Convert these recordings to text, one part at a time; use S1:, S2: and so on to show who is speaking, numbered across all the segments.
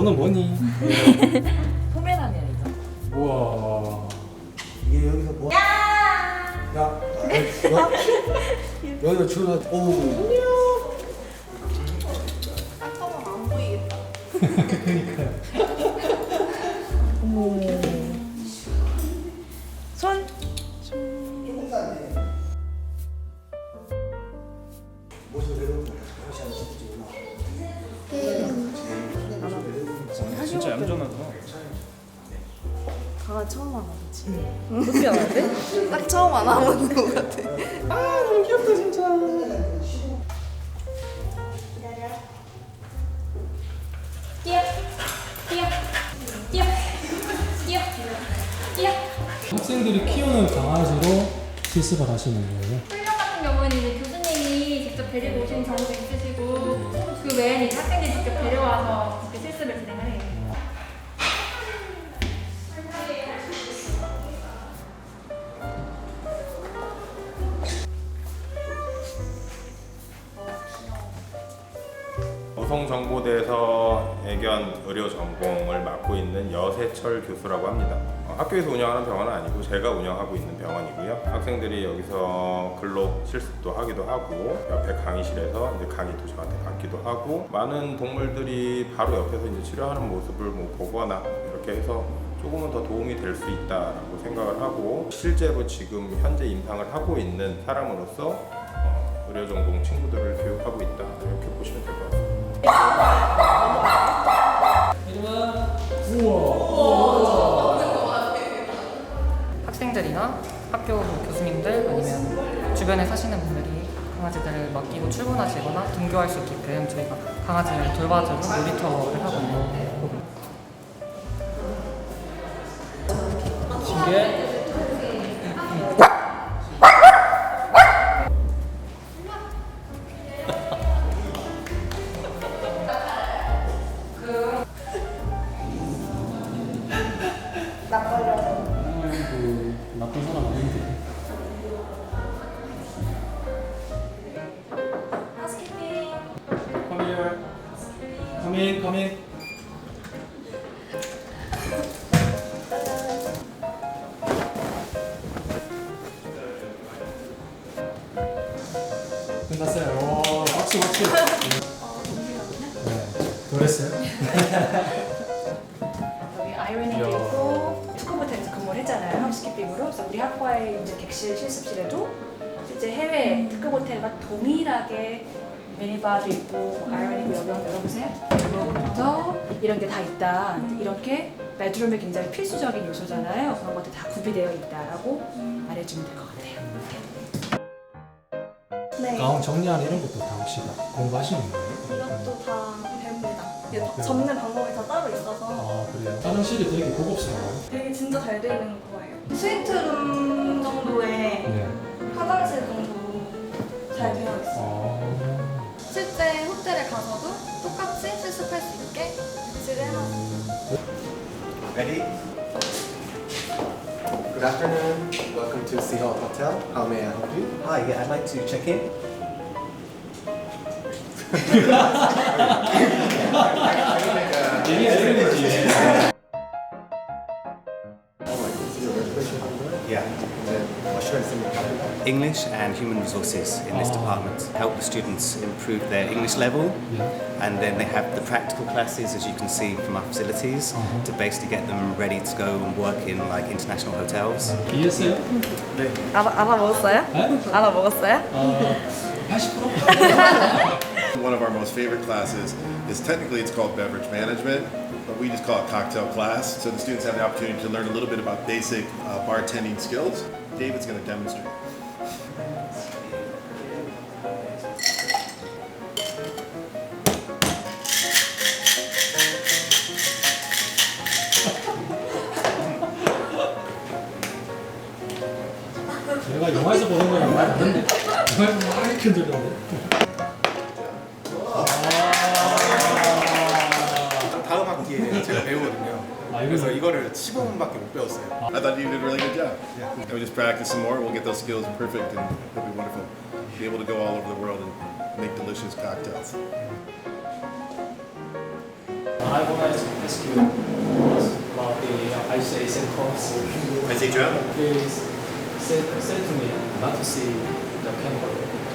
S1: 너는 뭐니?
S2: 포메라니안이죠.
S1: 우와.
S3: 이게 여기서 뭐? 야! 야! 어? 여기서 주로 오.
S2: 손.
S1: 얌전하다.
S2: 강아지 처음 그치? 어떻게 하는데? 딱 처음 안 하는 것 같아.
S1: 아 너무 귀엽다 진짜.
S4: 뛰어 뛰어 뛰어 뛰어 뛰어
S1: 학생들이 키우는 강아지로 실습을 하시는 거예요?
S4: 훈련 같은 경우에는 이제 교수님이 직접 데리고 오시는 경우도 있으시고 그 외에는 이제 학생들이 직접 데려와서 이렇게 실습을 진행을 해요.
S5: 여성정보대에서 애견 의료 전공을 맡고 있는 여세철 교수라고 합니다. 어, 학교에서 운영하는 병원은 아니고 제가 운영하고 있는 병원이고요. 학생들이 여기서 근로 실습도 하기도 하고 옆에 강의실에서 이제 강의도 저한테 받기도 하고 많은 동물들이 바로 옆에서 이제 치료하는 모습을 뭐 보거나 이렇게 해서 조금은 더 도움이 될 수 있다라고 생각을 하고 실제로 지금 현재 임상을 하고 있는 사람으로서 어, 의료 전공 친구들을 교육하고 있다 이렇게 보시면 될 것 같습니다.
S6: 주변에 사시는 분들이 강아지들을 맡기고 출근하시거나 등교할 수 있게끔 저희가 강아지를 돌봐주는 모니터를 하고 부분.
S1: 신기해. 그 나쁜 사람 아닌데. Come in, come in. 끝났어요. 오, 박수 박수. 네, 그랬어요?
S7: 여기 아이러니도
S1: 이야.
S7: 있고 특허부터에서 근무를 했잖아요 하우스키핑으로 그래서 우리 학과의 이제 객실 실습실에도 실제 해외 특허호텔과 동일하게 미니바도 있고 아이러니고 여기 한번 열어보세요 이거부터 이런 게 다 있다 이렇게 베드룸에 굉장히 필수적인 요소잖아요 그런 것들 다 구비되어 있다라고 말해주면 될 것 같아요
S8: 네,
S1: 가운 정리하는 이런 것도 다 혹시 다 공부하시는 거예요?
S8: 이것도 다 배웁니다. 이게 접는 방법이 다 따로 있어서
S1: 아 그래요? 화장실이 되게 고급스러워요.
S8: 되게 진짜 잘 되어 있는 거예요. 스위트룸 정도의
S1: 네.
S4: 호텔에 가서도 똑같이 실습할 수 있게 배치를 해놨어요.
S3: Ready? Good afternoon. Welcome to Seahall Hotel. How may I help you? Hi, yeah, I'd like to check in.
S1: 이게 이름이지.
S3: Yeah. And then what's your name?
S9: English and human resources in this
S1: Oh.
S9: department help the students improve their English level
S1: Yeah.
S9: and then they have the practical classes as you can see from our facilities
S1: Uh-huh.
S9: to basically get them ready to go and work in like international hotels.
S1: 이해했어요?
S2: 알아 알아먹었어요?
S1: 네?
S2: 알아먹었어요?
S1: 아, 80%?
S10: One of our most favorite classes is technically it's called beverage management, but we just call it cocktail class. So the students have the opportunity to learn a little bit about basic uh, bartending skills. David's going to demonstrate.
S1: 내가 영화에서 보는 거랑 많이 다른데? 영화에서 막 이렇게 들렸는데?
S11: 다음 학기에 제가 배우거든요.
S1: 아,
S11: 그래서
S1: 이거
S11: 이거를 15분밖에 못 배웠어요.
S10: I thought you did a really good job. Yeah. And we just practice some more. We'll get those skills perfect, and it'll be wonderful. Be able to go all over the world and make delicious cocktails.
S1: I want to ask you about the isolation course.
S10: I see, Joe.
S1: Please say, say to me not to see the camera.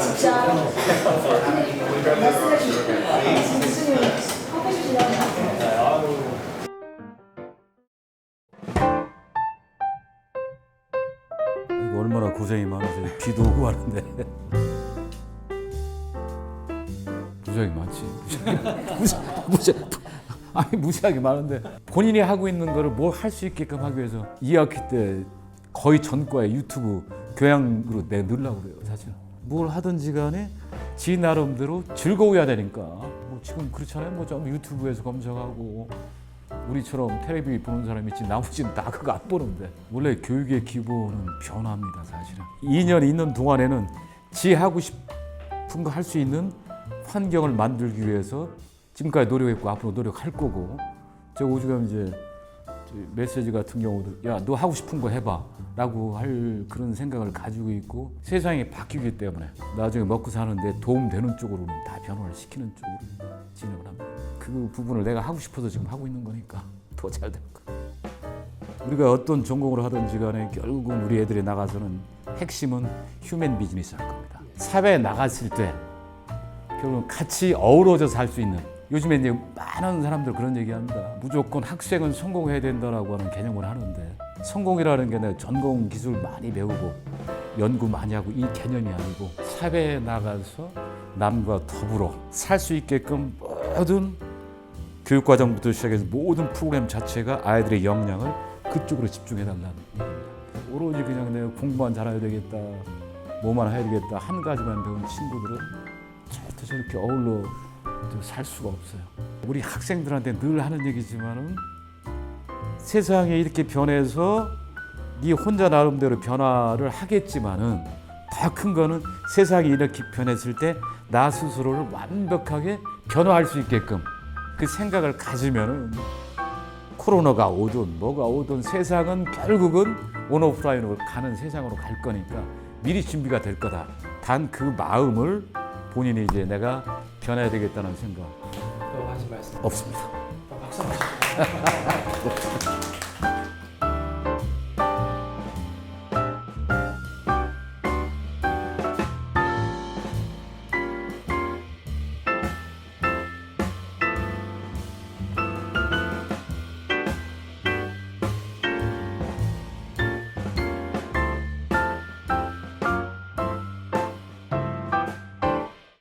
S7: 진짜 말씀해
S12: 이거 얼마나 고생이 많으세요. 비도 오고 하는데. 무지하게 많지. 무지, 무지, 아니 무지하게 많은데 본인이 하고 있는 거를 뭘 할 수 있게끔 하기 위해서 2학기 때 거의 전과에 유튜브 교양으로 내 넣으려고 그래요 사실. 뭘 하든지 간에 지 나름대로 즐거워야 되니까 뭐 지금 그렇잖아요. 뭐 좀 유튜브에서 검색하고 우리처럼 텔레비 보는 사람이 있지 나머지는 다 그거 안 보는데 원래 교육의 기본은 변화입니다 사실은 2년 있는 동안에는 지 하고 싶은 거 할 수 있는 환경을 만들기 위해서 지금까지 노력했고 앞으로 노력할 거고. 제가 오죽하면 이제 저 메시지 같은 경우도 야 너 하고 싶은 거 해봐 라고 할 그런 생각을 가지고 있고 세상이 바뀌기 때문에 나중에 먹고 사는데 도움되는 쪽으로는 다 변화를 시키는 쪽으로 진행을 합니다. 그 부분을 내가 하고 싶어서 지금 하고 있는 거니까 더 잘 될 거야. 우리가 어떤 전공을 하든지 간에 결국은 우리 애들이 나가서는 핵심은 휴먼 비즈니스 할 겁니다. 사회에 나갔을 때 결국은 같이 어우러져 살 수 있는 요즘에 이제 많은 사람들 그런 얘기합니다. 무조건 학생은 성공해야 된다라고 하는 개념을 하는데 성공이라는 게 내가 전공 기술 많이 배우고 연구 많이 하고 이 개념이 아니고 사회에 나가서 남과 더불어 살 수 있게끔 모든 교육 과정부터 시작해서 모든 프로그램 자체가 아이들의 역량을 그쪽으로 집중해 달라는 얘기입니다. 오로지 그냥 내가 공부만 잘해야 되겠다, 뭐만 해야 되겠다 한 가지만 배운 친구들은 절대 저렇게 어울러 살 수가 없어요. 우리 학생들한테 늘 하는 얘기지만은 세상이 이렇게 변해서 네 혼자 나름대로 변화를 하겠지만은 더 큰 거는 세상이 이렇게 변했을 때 나 스스로를 완벽하게 변화할 수 있게끔 그 생각을 가지면은 코로나가 오든 뭐가 오든 세상은 결국은 온오프라인으로 가는 세상으로 갈 거니까 미리 준비가 될 거다. 단 그 마음을 본인이 이제 내가 변해야 되겠다는 생각
S1: 또 하신 말씀
S12: 없습니다.
S1: 박수 한번